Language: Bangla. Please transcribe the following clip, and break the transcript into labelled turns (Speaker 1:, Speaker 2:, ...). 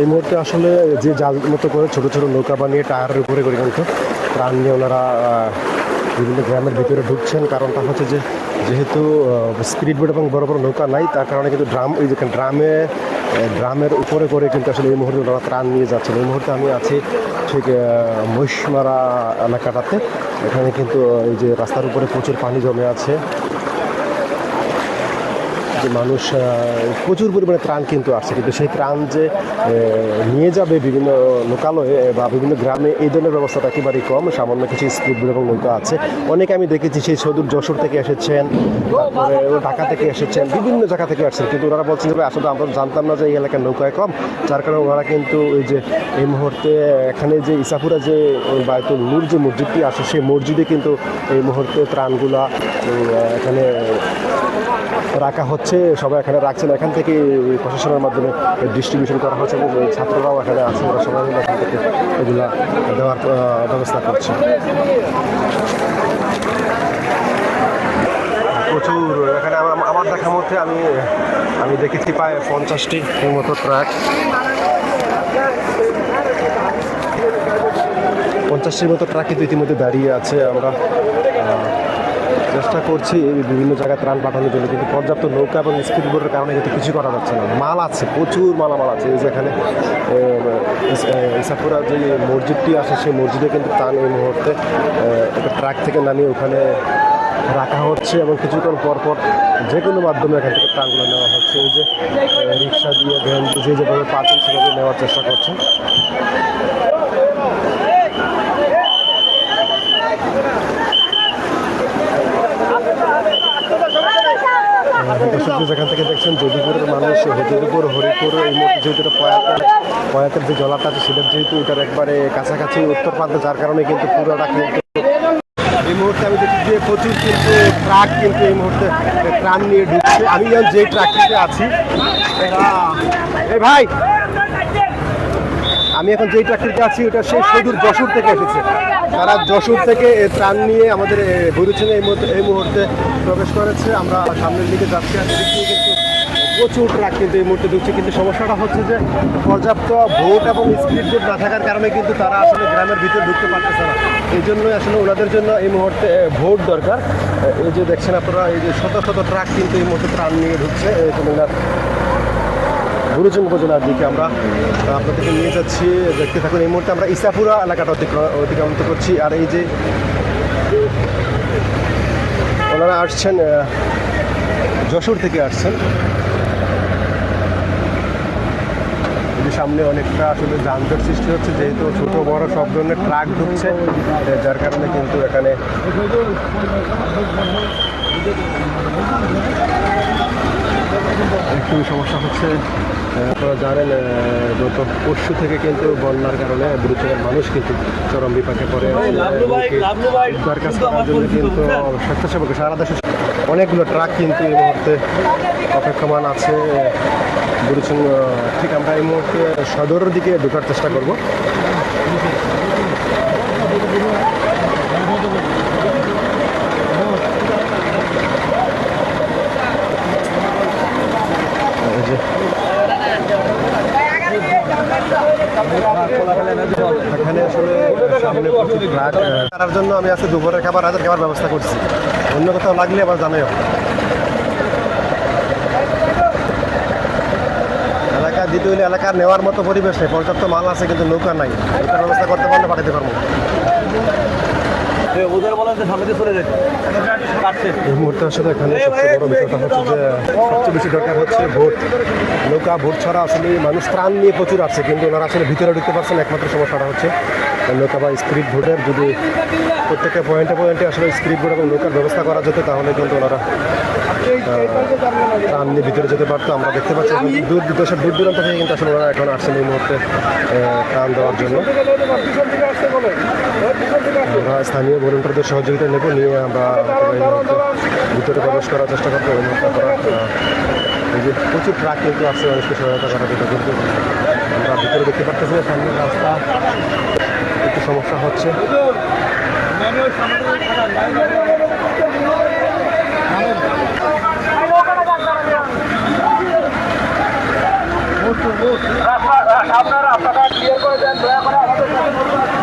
Speaker 1: এই মুহূর্তে আসলে যে জাল মতো করে ছোট ছোট নৌকা বানিয়ে টায়ারের উপরে করে কিন্তু প্রাণ নিয়ে ওনারা বিভিন্ন গ্রামের ভিতরে ঢুকছেন। কারণটা হচ্ছে যে যেহেতু স্পিড বোট এবং বড় বড় নৌকা নাই তার কারণে কিন্তু ড্রাম ওই যেখানে ড্রামে ড্রামের উপরে করে কিন্তু আসলে এই মুহূর্তে ওনারা ত্রাণ নিয়ে যাচ্ছেন। এই মুহূর্তে আমি আছি ঠিক মহিষমারা এলাকাটাতে। এখানে কিন্তু এই যে রাস্তার উপরে প্রচুর পানি জমে আছে। যে মানুষ প্রচুর পরিমাণে ত্রাণ কিন্তু আসছে। কিন্তু সেই ত্রাণ যে নিয়ে যাবে বিভিন্ন লোকালয়ে বা বিভিন্ন গ্রামে, এই ধরনের ব্যবস্থাটা একেবারেই কম। সামান্য কিছু বোট এবং নৌকা আছে। অনেকে আমি দেখেছি সেই সদূর যশোর থেকে এসেছেন, তারপরে ঢাকা থেকে এসেছেন, বিভিন্ন জায়গা থেকে আসছেন। কিন্তু ওনারা বলছেন যে, আসলে আমরা জানতাম না যে এই এলাকার নৌকায় কম। যার কারণে ওনারা কিন্তু ওই যে, এই মুহূর্তে এখানে যে ইসাপুরা যে বায়তুল নূর যে মসজিদটি আছে, সেই মসজিদে কিন্তু এই মুহূর্তে ত্রাণগুলা এখানে রাখা হচ্ছে। সবাই এখানে রাখছেন। এখান থেকে প্রশাসনের মাধ্যমে ডিস্ট্রিবিউশন করা হচ্ছে এবং ছাত্ররাও এখানে আছে। ওরা সবাই মিলে এখান থেকে এগুলা দেওয়ার ব্যবস্থা করছে। প্রচুর। এখানে আমার- দেখার মধ্যে আমি আমি দেখেছি প্রায় পঞ্চাশটি মতো ট্রাক। পঞ্চাশটির মতো ট্রাক কিন্তু ইতিমধ্যে দাঁড়িয়ে আছে। আমরা চেষ্টা করছি বিভিন্ন জায়গায় ত্রাণ পাঠানোর জন্য, কিন্তু পর্যাপ্ত নৌকা এবং স্পিড বোটের কারণে কিন্তু কিছু করা যাচ্ছে না। মাল আছে, প্রচুর মালামাল আছে। এই যে এখানে ইসাপুরা যে মসজিদটি আছে, সেই মসজিদে কিন্তু ত্রাণ এই মুহূর্তে একটা ট্রাক থেকে নামিয়ে ওখানে রাখা হচ্ছে এবং কিছুক্ষণ পর পর যে কোনো মাধ্যমে এখান থেকে ত্রাণগুলো নেওয়া হচ্ছে। এই যে রিক্সা দিয়ে, ভ্যান যে যেভাবে পাচ্ছেন সেভাবে নেওয়ার চেষ্টা করছেন। দর্শক যেখান থেকে দেখছেন যদুপুরের মানুষ যদুপুর হরিপুর এই মুহূর্তে যেহেতু এটা পয়াতের পয়াতের যে জলাটা আছে সেটা যেহেতু এটার একবারে কাছাকাছি উত্তর প্রান্তে যার কারণে কিন্তু পুরোটা কিন্তু এই মুহূর্তে আমি দেখি যে প্রচুর কিন্তু ট্রাক কিন্তু এই মুহূর্তে ট্রাক নিয়ে ঢুকছে। আমি যেমন যে ট্রাকটিতে আছি এই ভাই! আমি এখন যেই ট্রাকটিতে আছি, ওটা সেই সুদূর যশোর থেকে এসেছে। তারা যশোর থেকে ত্রাণ নিয়ে আমাদের বরুচনে এই মুহূর্তে এই মুহূর্তে প্রবেশ করেছে। আমরা সামনের দিকে যাচ্ছি আর প্রচুর ট্রাক কিন্তু এই মুহূর্তে ঢুকছে। কিন্তু সমস্যাটা হচ্ছে যে পর্যাপ্ত ভোট এবং স্পিড বোট না থাকার কারণে কিন্তু তারা আসলে গ্রামের ভিতরে ঢুকতে পারতেছে না। এই জন্যই আসলে ওনাদের জন্য এই মুহূর্তে ভোট দরকার। এই যে দেখছেন আপনারা, এই যে শত শত ট্রাক কিন্তু এই মুহূর্তে ত্রাণ নিয়ে ঢুকছে। কুমিল্লার গুরুজন উপজেলার দিকে আমরা আপনাদেরকে নিয়ে যাচ্ছি। দেখতে থাকুন, এই মুহূর্তে আমরা ইসাপুরা এলাকাটা অতিক্রান্ত করছি। আর এই যে ওনারা আসছেন যশোর থেকে আসছেন। সামনে অনেকটা আসলে যানজট সৃষ্টি হচ্ছে, যেহেতু ছোট বড় সব ধরনের ট্রাক ঢুকছে যার কারণে কিন্তু এখানে একটু সমস্যা হচ্ছে। আপনারা জানেন গত পরশু থেকে কিন্তু বন্যার কারণে বুড়িচরের মানুষ কিন্তু চরম বিপাকে পড়ে। উদ্ধার কাজ করার জন্য কিন্তু স্বেচ্ছাসেবক সারা দেশে অনেকগুলো ট্রাক কিন্তু এই মুহূর্তে অপেক্ষমান আছে। বুড়িচং ঠিক আমরা এই মুহূর্তে সদরের দিকে ঢোকার চেষ্টা করব এই যে এখানে আসলে করার জন্য আমি আজকে দুপুরের খাবার রাতের খাবার ব্যবস্থা করছি। অন্য কোথাও লাগলে আবার জানাইও এলাকা দিতে হইলে এলাকার নেওয়ার মতো পরিবেশ নেই পর্যাপ্ত মাল আছে কিন্তু নৌকা নাই। নৌকার ব্যবস্থা করতে পারলে পাঠাতে পারব। এই মুহূর্তে আসলে এখানে সবচেয়ে বড় বিষয়টা হচ্ছে যে সবচেয়ে বেশি দরকার হচ্ছে ভোট। নৌকা ভোট ছাড়া আসলে মানুষ ত্রাণ নিয়ে প্রচুর আসছে কিন্তু ওনারা আসলে ভিতরে ঢুকতে পারছেন না। একমাত্র সমস্যাটা হচ্ছে নৌকা বা স্পিড ভোটের যদি প্রত্যেকটা পয়েন্টে পয়েন্টে আসলে স্পিড ভোট এবং নৌকার ব্যবস্থা করা যেত, তাহলে কিন্তু ওনারা ত্রাণ নিয়ে ভিতরে যেতে পারতো। আমরা দেখতে পাচ্ছি দূর দেশের দূর দূরান্ত থেকে কিন্তু আসলে ওনারা এখন আসছেন এই মুহূর্তে ত্রাণ দেওয়ার জন্য। আমরা স্থানীয় ভলেন্টারদের সহযোগিতা নেব, নিয়ে আমরা ভিতরে প্রবেশ করার চেষ্টা করব। এই যে প্রচুর ট্রাক কিন্তু আছে মানুষকে সহায়তা করা জন্য কিন্তু আমরা ভিতরে দেখতে পারতেছি সামনের রাস্তা। একটু সমস্যা হচ্ছে।
Speaker 2: আপনারা আপনারা ক্লিয়ার করে দেন দয়া করে আমাদের